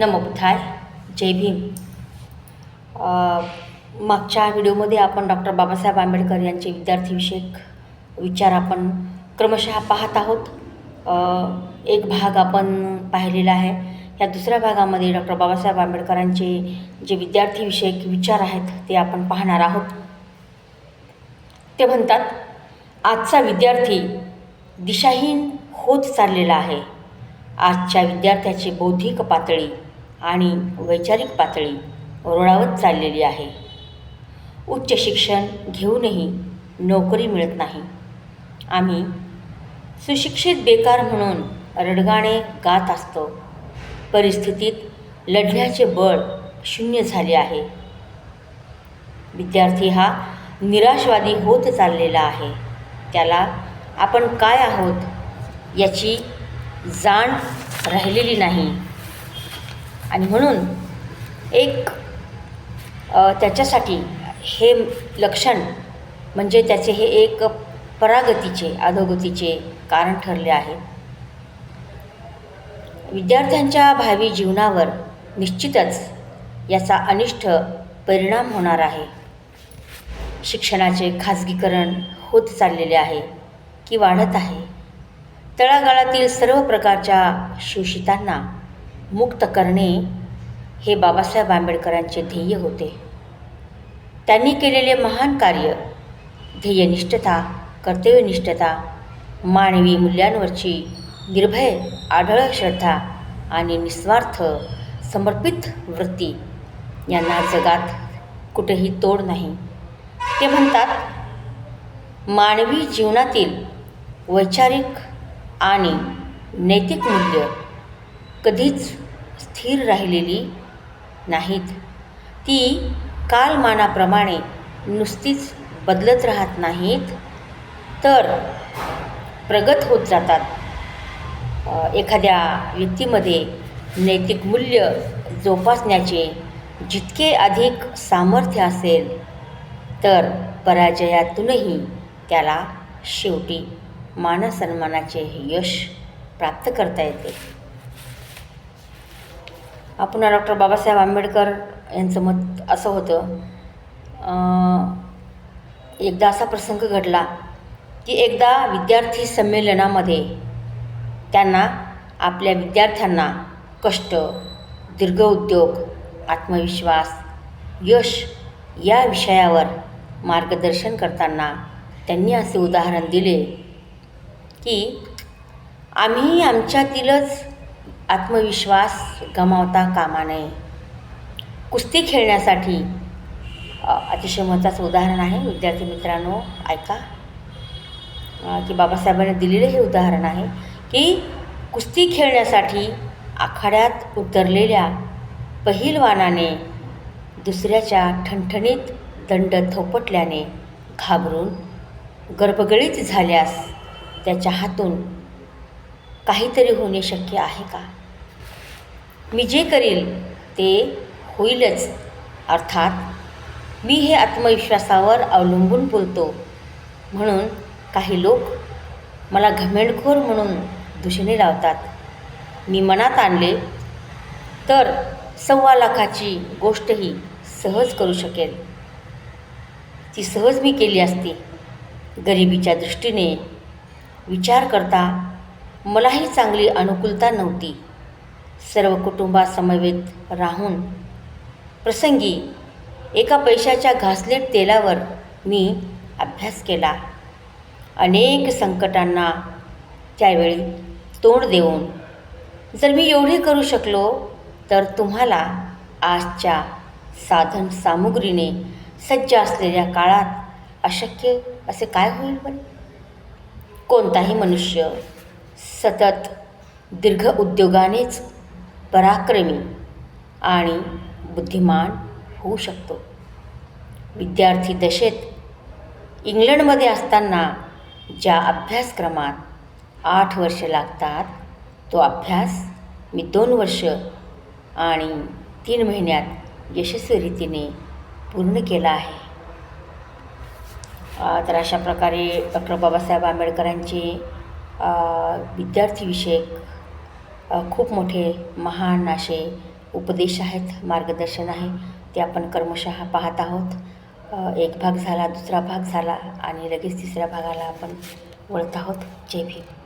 नमो बुद्धाय जय भीम. मागच्या व्हिडिओमध्ये आपण डॉक्टर बाबासाहेब आंबेडकर यांचे विद्यार्थीविषयक विचार आपण क्रमशः पाहत आहोत. एक भाग आपण पाहिलेला आहे. या दुसऱ्या भागामध्ये डॉक्टर बाबासाहेब आंबेडकरांचे जे विद्यार्थीविषयक विचार आहेत ते आपण पाहणार आहोत. ते म्हणतात आजचा विद्यार्थी दिशाहीन होत चाललेला आहे. आजच्या विद्यार्थ्याची बौद्धिक पातळी आणि वैचारिक पातळी रुळावत चाललेली आहे. उच्च शिक्षण घेऊनही नोकरी मिळत नाही. आम्ही सुशिक्षित बेकार म्हणून रडगाणे गात असतो. परिस्थितीत लढण्याचे बळ शून्य झाले आहे. विद्यार्थी हा निराशवादी होत चाललेला आहे. त्याला आपण काय आहोत याची जाण राहिलेली नाही. आणि म्हणून एक त्याच्यासाठी हे लक्षण म्हणजे त्याचे हे एक परागतीचे अधोगतीचे कारण ठरले आहे. विद्यार्थ्यांच्या भावी जीवनावर निश्चितच याचा अनिष्ट परिणाम होणार आहे. शिक्षणाचे खाजगीकरण होत चाललेले आहे की वाढत आहे? तळागाळातील सर्व प्रकारच्या शोषितांना मुक्त करणे हे बाबासाहेब आंबेडकरांचे ध्येय होते. त्यांनी केलेले महान कार्य ध्येयनिष्ठता कर्तव्यनिष्ठता मानवी मूल्यांवरची निर्भय आढळ श्रद्धा आणि निस्वार्थ समर्पित वृत्ती यांना जगात कुठेही तोड नाही. ते म्हणतात मानवी जीवनातील वैचारिक आणि नैतिक मूल्य कधीच स्थिर राहिलेली नाहीत. ती कालमानाप्रमाणे नुसतीच बदलत राहत नाहीत तर प्रगत होत जातात. एखाद्या व्यक्तीमध्ये नैतिक मूल्य जोपासण्याचे जितके अधिक सामर्थ्य असेल तर पराजयातूनही त्याला शेवटी मानसन्मानाचे यश प्राप्त करता येते. आपण डॉक्टर बाबासाहेब आंबेडकर यांचं मत असं होतं एकदा असा प्रसंग घडला की एकदा विद्यार्थी संमेलनामध्ये त्यांना आपल्या विद्यार्थ्यांना कष्ट दीर्घ उद्योग आत्मविश्वास यश या विषयावर मार्गदर्शन करताना त्यांनी असे उदाहरण दिले. की आम्ही आमच्यातीलच आत्मविश्वास गमावता कामा नये. कुस्ती खेळण्यासाठी अतिशय महत्त्वाचं उदाहरण आहे. विद्यार्थी मित्रांनो ऐका. की बाबासाहेबांनी दिलेले हे उदाहरण आहे की कुस्ती खेळण्यासाठी आखाड्यात उतरलेल्या पहिलवानाने दुसऱ्याच्या ठणठणीत दंड थोपटल्याने घाबरून गर्भगळीत झाल्यास त्याच्या हातून काहीतरी होणे शक्य आहे का? मी जे करील ते होईलच. अर्थात मी हे आत्मविश्वासावर अवलंबून बोलतो. म्हणून काही लोक मला घमेंडखोर म्हणून दुषणे लावतात. मी मनात आणले तर सव्वा लाखाची गोष्टही सहज करू शकेल ती सहज मी केली असती. गरिबीच्या दृष्टीने विचार करता मलाही चांगली अनुकूलता नव्हती. सर्व कुटुंबासमवेत राहून प्रसंगी एका पैशाच्या घासलेट तेलावर मी अभ्यास केला. अनेक संकटांना त्यावेळी तोंड देऊन जर मी एवढे करू शकलो तर तुम्हाला आजच्या साधन सामुग्रीने सज्ज असलेल्या काळात अशक्य असे काय होईल पण कोणताही मनुष्य सतत दीर्घ उद्योगानेच पराक्रमी आणि बुद्धिमान होऊ शकतो. विद्यार्थी दशेत इंग्लंडमध्ये असताना ज्या अभ्यासक्रमात आठ वर्ष लागतात तो अभ्यास मी दोन वर्ष आणि तीन महिन्यात यशस्वी रीतीने पूर्ण केला आहे. तर अशा प्रकारे डॉक्टर बाबासाहेब आंबेडकरांचे विद्यार्थीविषयक खूप मोठे महान असे उपदेश आहेत मार्गदर्शन आहे ते आपण कर्मशः पाहत आहोत. एक भाग झाला दुसरा भाग झाला आणि लगेच तिसऱ्या भागाला आपण वळत आहोत. जय भीम.